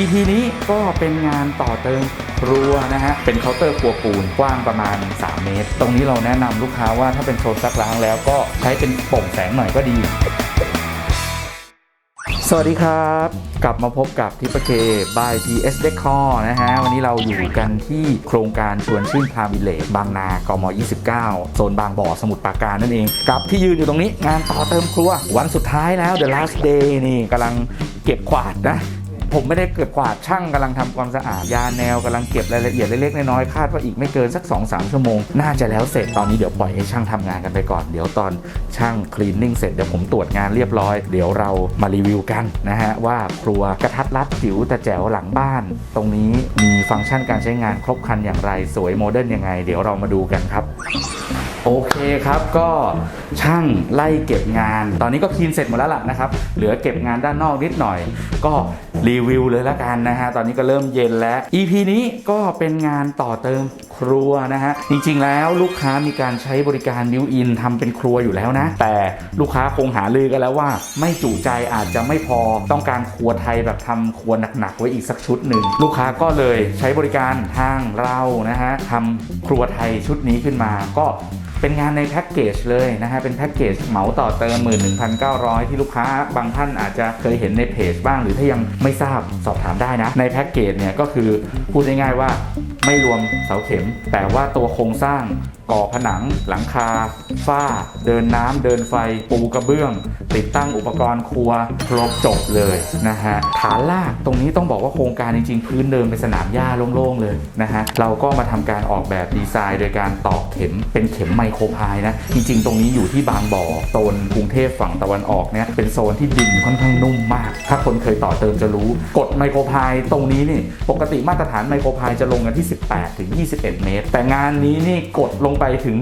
EP นี้ก็เป็นงานต่อเติมรั้วนะฮะ เป็นเคาน์เตอร์ครัวปูนกว้างประมาณ 3 เมตร ตรงนี้เราแนะนำลูกค้าว่าถ้าเป็นโซนซักล้างแล้วก็ใช้เป็นโปร่งแสงหน่อยก็ดี สวัสดีครับ กลับมาพบกับทิปเคบาย PS Decor นะฮะ วันนี้เราอยู่กันที่โครงการชวนชื่นพาวิเลจบางนากม 29 โซนบางบ่อสมุทรปราการนั่นเอง กับที่ยืนอยู่ตรงนี้งานต่อเติมครัว วันสุดท้ายแล้ว The Last Day นี่กำลังเก็บกวาดนะ ผมไม่ได้เก็บกวาดช่างกำลังทำความสะอาดยาแนวกำลังเก็บรายละเอียดเล็กๆน้อยๆคาดว่าอีกไม่เกินสัก2-3ชั่วโมง น่าจะแล้วเสร็จตอนนี้เดี๋ยวปล่อยให้ช่างทำงานกันไปก่อนเดี๋ยวตอนช่างคลีนนิ่งเสร็จเดี๋ยวผมตรวจงานเรียบร้อย เดี๋ยวเรามารีวิวกันนะฮะว่าครัวกระทัดรัดจิ๋วแต่แจ๋วหลังบ้าน ตรงนี้มีฟังก์ชันการใช้งานครบครันอย่างไรสวยโมเดิร์นยังไง เดี๋ยวเรามาดูกันครับ โอเคครับก็ช่างไล่เก็บงาน ตอนนี้ก็คลีนเสร็จหมดแล้วล่ะนะครับเหลือเก็บงานด้านนอกนิดหน่อย ก็รีวิวเลยละกันนะฮะตอนนี้ก็เริ่มเย็นแล้ว EP นี้ก็เป็นงานต่อเติมครัวนะฮะจริงๆแล้วลูกค้ามีการใช้บริการบิวอินทำเป็นครัวอยู่แล้วนะ แต่ลูกค้าคงหาลือกันแล้วว่า ไม่จุใจอาจจะไม่พอต้องการครัวไทยแบบทำครัวหนักๆไว้อีกสักชุดหนึ่งลูกค้าก็เลยใช้บริการทางเรานะฮะทำครัวไทยชุดนี้ขึ้นมาก็เป็นงานในแพ็กเกจเลยนะฮะ เป็นแพ็กเกจเหมาต่อเติม 11,900 ที่ลูกค้าบางท่านอาจจะเคยเห็นในเพจบ้าง หรือถ้ายังไม่ทราบสอบถามได้นะ ในแพ็กเกจเนี่ยก็คือพูดง่ายๆว่าไม่รวมเสาเข็ม แต่ว่าตัวโครงสร้าง ก่อผนัง หลังคา ฝ้า เดินน้ำเดินไฟ ปูกระเบื้อง ติดตั้งอุปกรณ์ครัวครบจบเลยนะฮะฐานลากตรงนี้ต้องบอกว่าโครงการจริง ๆ พื้นเดิมเป็นสนามหญ้าโล่งๆเลยนะฮะเราก็มาทำการออกแบบดีไซน์โดยการตอกเข็มเป็นเข็มไมโครพายนะ จริง ๆ ตรงนี้อยู่ที่บางบ่อโซนกรุงเทพฝั่งตะวันออกเนี่ยเป็นโซนที่ดินค่อนข้างนุ่มมาก ถ้าคนเคยต่อเติมจะรู้กดไมโครพายตรงนี้นี่ปกติมาตรฐานไมโครพายจะลงกันที่ 18ถึง21 เมตร แต่งานนี้นี่กดลงไปถึง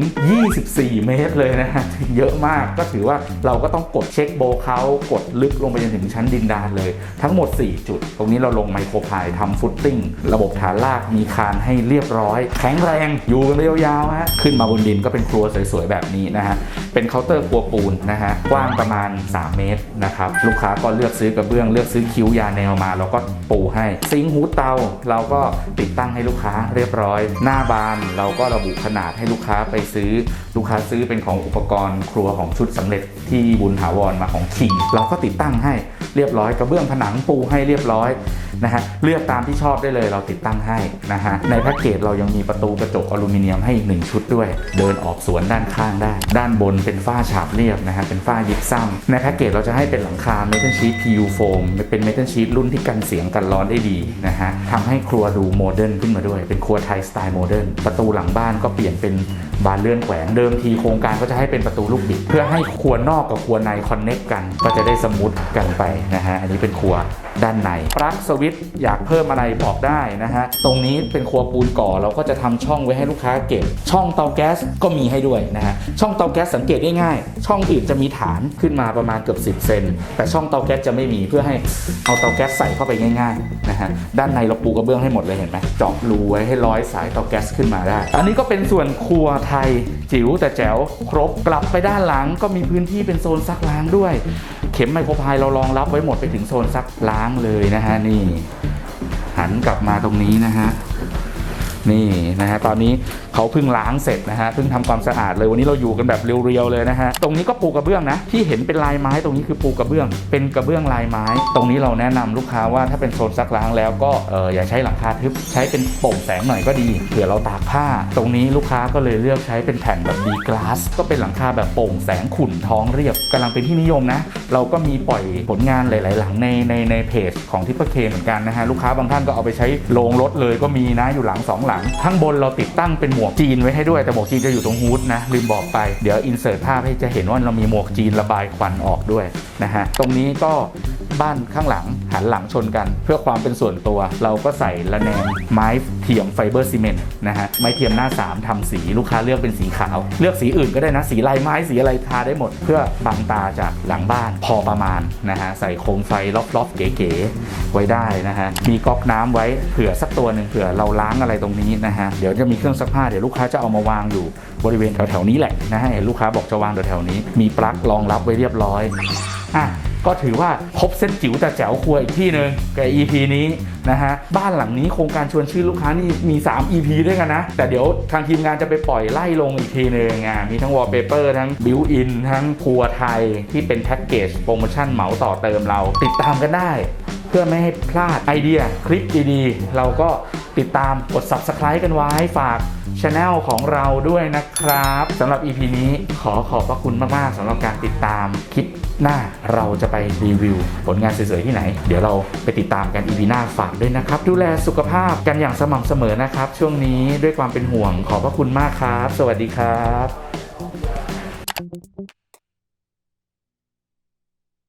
24 เมตรเลยนะฮะเยอะมากก็ถือว่าเราก็ต้องกดเช็คโบว์เขากดลึกลงไปจนถึงชั้นดินดานเลย ทั้งหมด 4 จุด ตรงนี้เราลงไมโครพายทำฟุตติ้ง ระบบฐานลากมีคานให้เรียบร้อย แข็งแรงอยู่กันยาวๆฮะขึ้นมาบนดินก็เป็นครัวสวยๆ แบบนี้นะฮะเป็นเคาน์เตอร์ครัวปูนนะฮะกว้างประมาณ 3 เมตรนะครับลูกค้าก็เลือกซื้อกระเบื้องเลือกซื้อคิ้วยาแนวมาแล้วก็ปูให้ซิงค์ฮูเตาเราก็ติดตั้งให้ลูกค้าเรียบร้อย หน้าบานเราก็ระบุขนาดให้ลูกค้าค้าไปซื้อ ลูกค้าซื้อเป็นของอุปกรณ์ครัวของชุดสำเร็จที่บุญถาวรมาของคิงเราก็ติดตั้งให้ เรียบร้อยกระเบื้องผนังปูให้เรียบร้อยนะฮะเลือกตามที่ชอบได้เลยเราติดตั้งให้นะฮะในแพ็กเกจเรายังมีประตูกระจกอลูมิเนียมให้อีกหนึ่งชุดด้วย เดินออกสวนด้านข้างได้ ด้านบนเป็นฝ้าฉาบเรียบนะฮะเป็นฝ้ายิปซัมในแพ็กเกจเราจะให้เป็นหลังคาเมทัลชีท PU โฟมเป็นเมทัลชีทรุ่นที่กันเสียงกันร้อนได้ดีนะฮะทำให้ครัวดูโมเดิร์นขึ้นมาด้วย เป็นครัวไทยสไตล์โมเดิร์นประตูหลังบ้านก็เปลี่ยนเป็นบานเลื่อนแขวนเดิมทีโครงการก็จะให้เป็นประตูลูกบิด เพื่อให้ครัวนอกกับครัวในคอนเน็กกัน ก็จะได้สมูทกันไปนะฮะอันนี้เป็นครัว ด้านในปลั๊กสวิตช์อยากเพิ่มอะไรบอกได้นะฮะ ตรงนี้เป็นครัวปูนก่อเราก็จะทำช่องไว้ให้ลูกค้าเก็บ ช่องเตาแก๊สก็มีให้ด้วยนะฮะ ช่องเตาแก๊สสังเกตง่ายๆ ช่องอื่นจะมีฐานขึ้นมาประมาณเกือบ 10 เซน แต่ช่องเตาแก๊สจะไม่มีเพื่อให้เอาเตาแก๊สใส่เข้าไปง่ายๆนะฮะ ด้านในเราปูกระเบื้องให้หมดเลยเห็นไหมเจาะรูไว้ให้ร้อยสายเตาแก๊สขึ้นมาได้ อันนี้ก็เป็นส่วนครัวไทยจิ๋วแต่แจ๋วครบกลับไปด้านหลังก็มีพื้นที่เป็นโซนซักล้างด้วย เข็มไมโครพายเรารองรับไว้หมดไปถึงโซนซักล้างเลยนะฮะนี่ หันกลับมาตรงนี้นะฮะ นี่นะฮะตอนนี้เขาเพิ่งล้างเสร็จนะฮะเพิ่งทำความสะอาดเลยวันนี้เราอยู่กันแบบเรียวๆเลยนะฮะตรงนี้ก็ปูกระเบื้องนะที่เห็นเป็นลายไม้ตรงนี้คือปูกระเบื้อง เป็นกระเบื้องลายไม้ ตรงนี้เราแนะนำลูกค้าว่าถ้าเป็นโซนซักล้างแล้วก็เอออย่าใช้หลังคาทึบใช้เป็นโป่งแสงหน่อยก็ดีเผื่อเราตากผ้า ตรงนี้ลูกค้าก็เลยเลือกใช้เป็นแผ่นแบบดีกลาสก็เป็นหลังคาแบบโป่งแสงขุ่นท้องเรียบกำลังเป็นที่นิยมนะ เราก็มีปล่อยผลงานหลาย ๆ หลังในในในเพจของทิปเปอร์เคเหมือนกันนะฮะลูกค้าบางท่านก็เอาไปใช้โรงรถเลยก็มีนะอยู่หลังสองลัง ข้างบนเราติดตั้งเป็นหมวกจีนไว้ให้ด้วย แต่หมวกจีนจะอยู่ตรงฮูดนะลืมบอกไป เดี๋ยวอินเสิร์ตภาพให้จะเห็นว่าเรามีหมวกจีนระบายควันออกด้วยนะฮะ ตรงนี้ก็ บ้านข้างหลังหันหลังชนกัน เพื่อความเป็นส่วนตัว เราก็ใส่ระแนงไม้เทียมไฟเบอร์ซีเมนต์นะฮะไม้เทียมหน้า 3ทำสีลูกค้าเลือกเป็นสีขาว เลือกสีอื่นก็ได้นะสีลายไม้สีอะไรทาได้หมด เพื่อบังตาจากหลังบ้านพอประมาณนะฮะใส่โคมไฟล็อบๆเก๋ๆไว้ได้นะฮะมีก๊อกน้ำไว้เผื่อสักตัวหนึ่งเผื่อเราล้างอะไรตรงนี้นะฮะเดี๋ยวจะมีเครื่องซักผ้าเดี๋ยวลูกค้าจะเอามาวางอยู่บริเวณแถวๆนี้แหละนะฮะเห็นลูกค้าบอกจะวางแถวๆนี้ มีปลั๊กรองรับไว้เรียบร้อยอะ ก็ถือว่าครบเส้นจิ๋วแต่แจ๋วครัวอีกที่หนึ่งกับ EP นี้นะฮะบ้านหลังนี้โครงการชวนชื่อลูกค้านี่มี 3 EP ด้วยกันนะ แต่เดี๋ยวทางทีมงานจะไปปล่อยไล่ลงอีกทีหนึ่งอะมีทั้งวอลเปเปอร์ทั้งบิวอินทั้งครัวไทยที่เป็นแพ็กเกจโปรโมชั่นเหมาต่อเติมเราติดตามกันได้ เพื่อไม่ให้พลาดไอเดียคลิปดีๆ เราก็ติดตามกด Subscribe กันไว้ฝากช anel ของเราด้วยนะครับสำหรับ EP นี้ขอขอบพระคุณมาก ๆสำหรับการติดตามคลิป หน้าเราจะไปรีวิว ผลงานสวยๆที่ไหน เดี๋ยวเราไปติดตามกันอีพีหน้าฝากด้วยนะครับ ดูแลสุขภาพกันอย่างสม่ำเสมอนะครับ ช่วงนี้ด้วยความเป็นห่วงขอบพระคุณมากครับ สวัสดีครับ